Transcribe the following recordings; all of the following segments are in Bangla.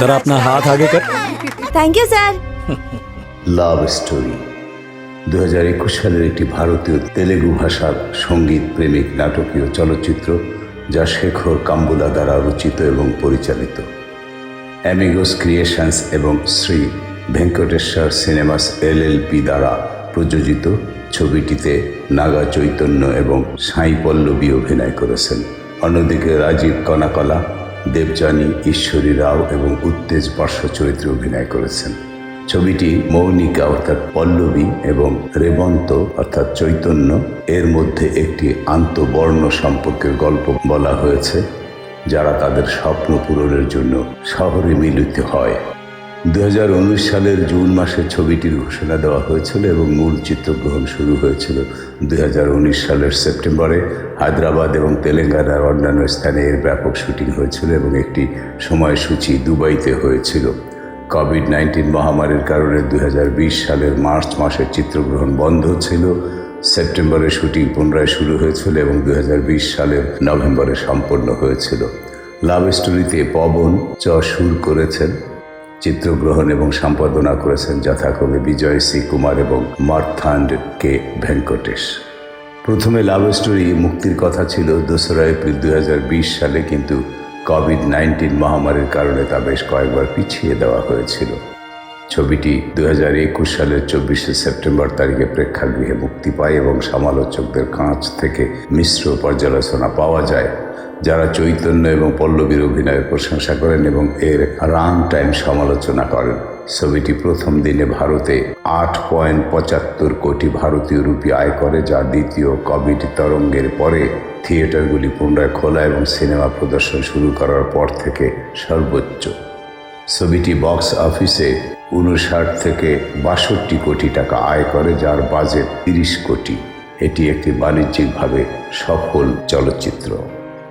जरा अपना हाथ आगे कर thank you sir love story দু হাজার একুশ সালের একটি ভারতীয় তেলেগু ভাষার সঙ্গীত প্রেমিক নাটকীয় চলচ্চিত্র যা শেখর কাম্বুলা দ্বারা রচিত এবং পরিচালিত অ্যামিগোস ক্রিয়েশনস এবং শ্রী ভেঙ্কটেশ্বর সিনেমাস এলএলপি দ্বারা প্রযোজিত ছবিটিতে নাগা চৈতন্য এবং সাই পল্লবী অভিনয় করেছেন অন্যদিকে রাজীব কনাকলা দেবযানী, ঈশ্বরী রাও এবং উত্তেজ পার্শ্ব চরিত্রে অভিনয় করেছেন। ছবিটি মৌনিকা, অর্থাৎ পল্লবী এবং রেবন্ত, অর্থাৎ চৈতন্য, এর মধ্যে একটি আন্তবর্ণ সম্পর্কের গল্প বলা হয়েছে, যারা তাদের স্বপ্ন পূরণের জন্য শহরে মিলিত হয়। দু হাজার উনিশ সালের জুন মাসে ছবিটির ঘোষণা দেওয়া হয়েছিল এবং মূল চিত্রগ্রহণ শুরু হয়েছিল দু হাজার উনিশ সালের সেপ্টেম্বরে। হায়দ্রাবাদ এবং তেলেঙ্গানার অন্যান্য স্থানে এর ব্যাপক শুটিং হয়েছিল এবং একটি সময়সূচি দুবাইতে হয়েছিল। কোভিড নাইন্টিন মহামারীর কারণে দু হাজার বিশ সালের মার্চ মাসের চিত্রগ্রহণ বন্ধ ছিল। সেপ্টেম্বরে শুটিং পুনরায় শুরু হয়েছিল এবং দু সালের নভেম্বরে সম্পন্ন হয়েছিল। লাভ স্টোরিতে পবন চ সুর করেছেন। চিত্রগ্রহণ এবং সম্পাদনা করেছেন যথাক্রমে বিজয় সি কুমার এবং মার্থান্ড কে ভেঙ্কটেশ। প্রথমে লাভ স্টোরি মুক্তির কথা ছিল দোসরা এপ্রিল দু হাজার বিশ সালে, কিন্তু কোভিড নাইন্টিন মহামারীর কারণে তা বেশ কয়েকবার পিছিয়ে দেওয়া হয়েছিল। ছবিটি দু হাজার একুশ সালের চব্বিশে সেপ্টেম্বর তারিখে প্রেক্ষাগৃহে মুক্তি পায় এবং সমালোচকদের কাঁচ থেকে মিশ্র পর্যালোচনা পাওয়া যায়, যারা চৈতন্য এবং পল্লবীর অভিনয়ের প্রশংসা করেন এবং এর রান টাইম সমালোচনা করেন। ছবিটি প্রথম দিনে ভারতে আট পয়েন্ট পঁচাত্তর কোটি ভারতীয় রুপি আয় করে, যা দ্বিতীয় কোভিড তরঙ্গের পরে থিয়েটারগুলি পুনরায় খোলা এবং সিনেমা প্রদর্শন শুরু করার পর থেকে সর্বোচ্চ। ছবিটি বক্স অফিসে উনষাট থেকে বাষট্টি কোটি টাকা আয় করে, যার বাজেট তিরিশ কোটি। এটি একটি বাণিজ্যিকভাবে সফল চলচ্চিত্র।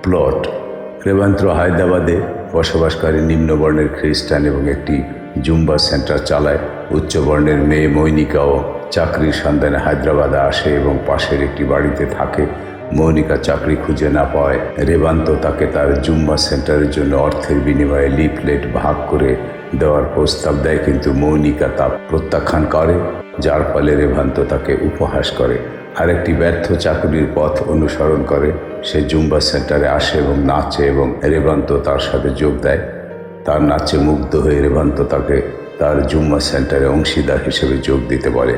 প্লট, রেবান্ত্র হায়দ্রাবাদে বসবাসকারী নিম্নবর্ণের খ্রিস্টান এবং একটি জুম্বা সেন্টার চালায়। উচ্চবর্ণের মেয়ে মৈনিকাও চাকরির সন্ধানে হায়দ্রাবাদে আসে এবং পাশের একটি বাড়িতে থাকে। মৌনিকা চাকরি খুঁজে না পাওয়ায় রেবান্ত তাকে তার জুম্বা সেন্টারের জন্য অর্থের বিনিময়ে লিফলেট ভাগ করে দেওয়ার প্রস্তাব দেয়, কিন্তু মৌনিকা তা প্রত্যাখ্যান করে, যার ফলে রেভান্ত তাকে উপহাস করে। আরেকটি ব্যর্থ চাকরির পথ অনুসরণ করে, সে জুম্বা সেন্টারে আসে এবং নাচে এবং রেবান্ত তার সাথে যোগ দেয়। তার নাচে মুগ্ধ হয়ে রেবান্ত তাকে তার জুম্বা সেন্টারে অংশীদার হিসেবে যোগ দিতে বলে।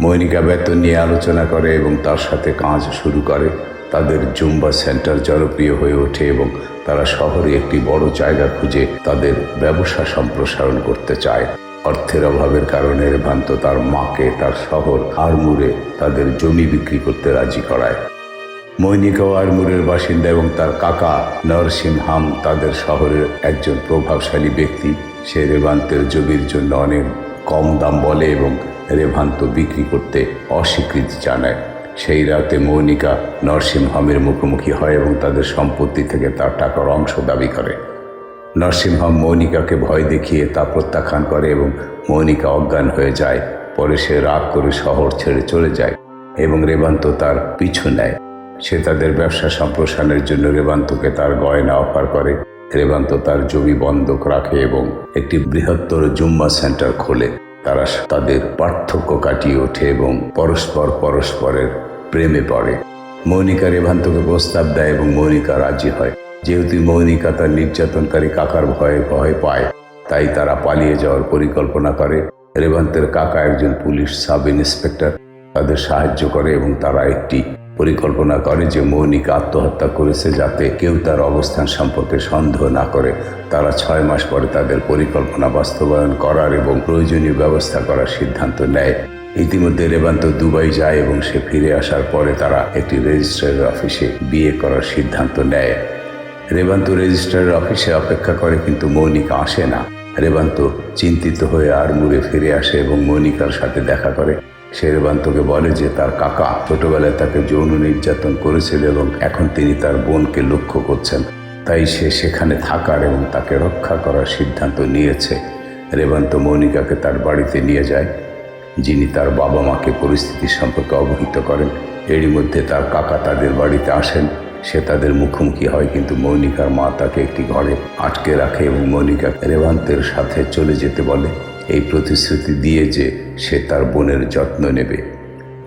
মৈনিকা বেতন নিয়ে আলোচনা করে এবং তার সাথে কাজ শুরু করে। তাদের জুম্বা সেন্টার জনপ্রিয় হয়ে ওঠে এবং তারা শহরে একটি বড় জায়গা খুঁজে তাদের ব্যবসা সম্প্রসারণ করতে চায়। অর্থের অভাবের কারণে রেভান্ত তার মাকে, তার শহর আরমুরে তাদের জমি বিক্রি করতে রাজি করায়। মৈনিকাও আরমুরের বাসিন্দা এবং তার কাকা নরসিংহাম তাদের শহরের একজন প্রভাবশালী ব্যক্তি। সে রেভান্তের জমির জন্য অনেক কম দাম বলে এবং রেভান্ত বিক্রি করতে অস্বীকৃতি জানায়। সেই রাতে মৌনিকা নরসিংহমের মুখোমুখি হয় এবং তাদের সম্পত্তি থেকে তার টাকার অংশ দাবি করে। নরসিংহম মৌনিকাকে ভয় দেখিয়ে তা প্রত্যাখ্যান করে এবং মৌনিকা অজ্ঞান হয়ে যায়। পরে সে রাগ করে শহর ছেড়ে চলে যায় এবং রেবান্ত তার পিছু নেয়। সে তাদের ব্যবসা সম্প্রসারণের জন্য রেবান্তকে তার গয়না অফার করে। রেবান্ত তার জমি বন্ধক রাখে এবং একটি বৃহত্তর জুম্মা সেন্টার খোলে। তারা তাদের পার্থক্য কাটিয়ে ওঠে এবং পরস্পর পরস্পরের প্রেমে পড়ে। মৌনিকা রেভান্তকে প্রস্তাব দেয় এবং মৌনিকা রাজি হয়। যেহেতু মৌনিকা তার নির্যাতনকারী কাকার ভয়ে ভয় পায়, তাই তারা পালিয়ে যাওয়ার পরিকল্পনা করে। রেভান্তের কাকা একজন পুলিশ সাব ইন্সপেক্টর তাদের সাহায্য করে এবং তারা একটি পরিকল্পনা করে যে মৌনিকা আত্মহত্যা করেছে যাতে কেউ তার অবস্থান সম্পর্কে সন্দেহ না করে। তারা ছয় মাস পরে তাদের পরিকল্পনা বাস্তবায়ন করার এবং প্রয়োজনীয় ব্যবস্থা করার সিদ্ধান্ত নেয়। ইতিমধ্যে রেবান্ত দুবাই যায় এবং সে ফিরে আসার পরে তারা একটি রেজিস্ট্রারের অফিসে বিয়ে করার সিদ্ধান্ত নেয়। রেবান্ত রেজিস্ট্রারের অফিসে অপেক্ষা করে কিন্তু মৌনিকা আসে না। রেবান্ত চিন্তিত হয়ে আর মুড়ে ফিরে আসে এবং মৌনিকার সাথে দেখা করে। সে রেবান্তকে বলে যে তার কাকা ছোটবেলায় তাকে যৌন নির্যাতন করেছিল এবং এখন তিনি তার বোনকে লক্ষ্য করছেন। তাই সে সেখানে থাকার এবং তাকে রক্ষা করার সিদ্ধান্ত নিয়েছে। রেবান্ত মৌনিকাকে তার বাড়িতে নিয়ে যায়, যিনি তার বাবা মাকে পরিস্থিতি সম্পর্কে অবহিত করেন। এরই মধ্যে তার কাকা তাদের বাড়িতে আসেন। সে তাদের মুখোমুখি হয়, কিন্তু মৌনিকার মা তাকে একটি ঘরে আটকে রাখে এবং মৌনিকা রেবান্তের সাথে চলে যেতে বলে। এই প্রতিশ্রুতি দিয়ে যে সে তার বোনের যত্ন নেবে।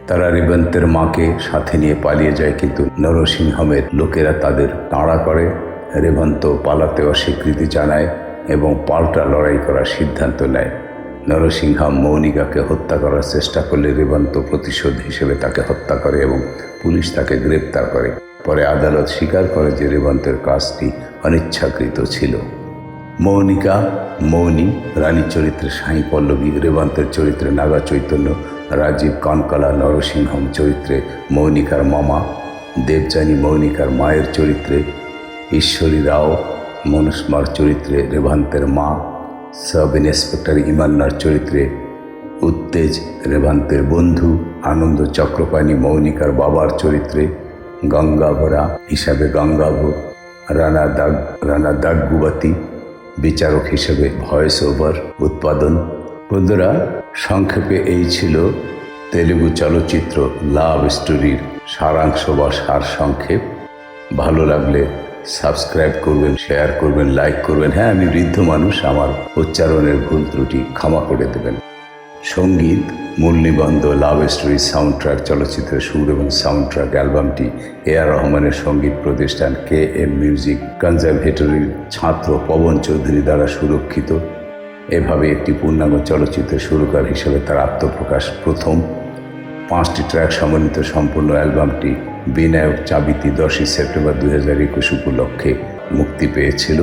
তারা রেবন্তের মাকে সাথে নিয়ে পালিয়ে যায়, কিন্তু নরসিংহমের লোকেরা তাদের তাড়া করে। রেবন্ত পালাতে অস্বীকৃতি জানায় এবং পাল্টা লড়াই করার সিদ্ধান্ত নেয়। নরসিংহম মৌনিকাকে হত্যা করার চেষ্টা করলে রেবন্ত প্রতিশোধ হিসেবে তাকে হত্যা করে এবং পুলিশ তাকে গ্রেপ্তার করে। পরে আদালত স্বীকার করে যে রেবন্তের কাজটি অনিচ্ছাকৃত ছিল। মৌনিকা, মৌনি, রানী চরিত্রে সাই পল্লবী, রেবন্তের চরিত্রে নাগা চৈতন্য, রাজীব কনকলা, নরসিংহম চরিত্রে মৌনিকার মামা, দেবযানী মৌনিকার মায়ের চরিত্রে ঈশ্বরী রাও মনুষ্মার চরিত্রে রেভান্তের মা, সাব ইন্সপেক্টর ইমান্নার চরিত্রে উত্তেজ রেভান্তের বন্ধু, আনন্দ চক্রপাণী মৌনিকার বাবার চরিত্রে গঙ্গাভরা, হিসাবে গঙ্গাভ রানা দাগ, রানা দাগগুবাতি বিচারক হিসেবে ভয়েস ওভার উৎপাদন। বন্ধুরা, সংক্ষেপে এই ছিল তেলেগু চলচ্চিত্র লাভ স্টোরির সারাংশ বা সার সংক্ষেপ। ভালো লাগলে সাবস্ক্রাইব করবেন, শেয়ার করবেন, লাইক করবেন। হ্যাঁ আমি বৃদ্ধ মানুষ, আমার উচ্চারণের ভুল ত্রুটি ক্ষমা করে দেবেন। সংগীত মূল নিবন্ধ লাভ স্টোরি সাউন্ড ট্র্যাক চলচ্চিত্র সুর এবং সাউন্ড ট্র্যাক অ্যালবামটি এ আর রহমানের সংগীত প্রতিষ্ঠান কে এম মিউজিক কনজারভেটরির ছাত্র পবন চৌধুরী দ্বারা সুরক্ষিত। এভাবে একটি পূর্ণাঙ্গ চলচ্চিত্র সুরকার হিসেবে তার আত্মপ্রকাশ প্রথম। পাঁচটি ট্র্যাক সমন্বিত সম্পূর্ণ অ্যালবামটি বিনায়ক চাবিতি দশই সেপ্টেম্বর দু হাজার একুশ উপলক্ষে মুক্তি পেয়েছিল।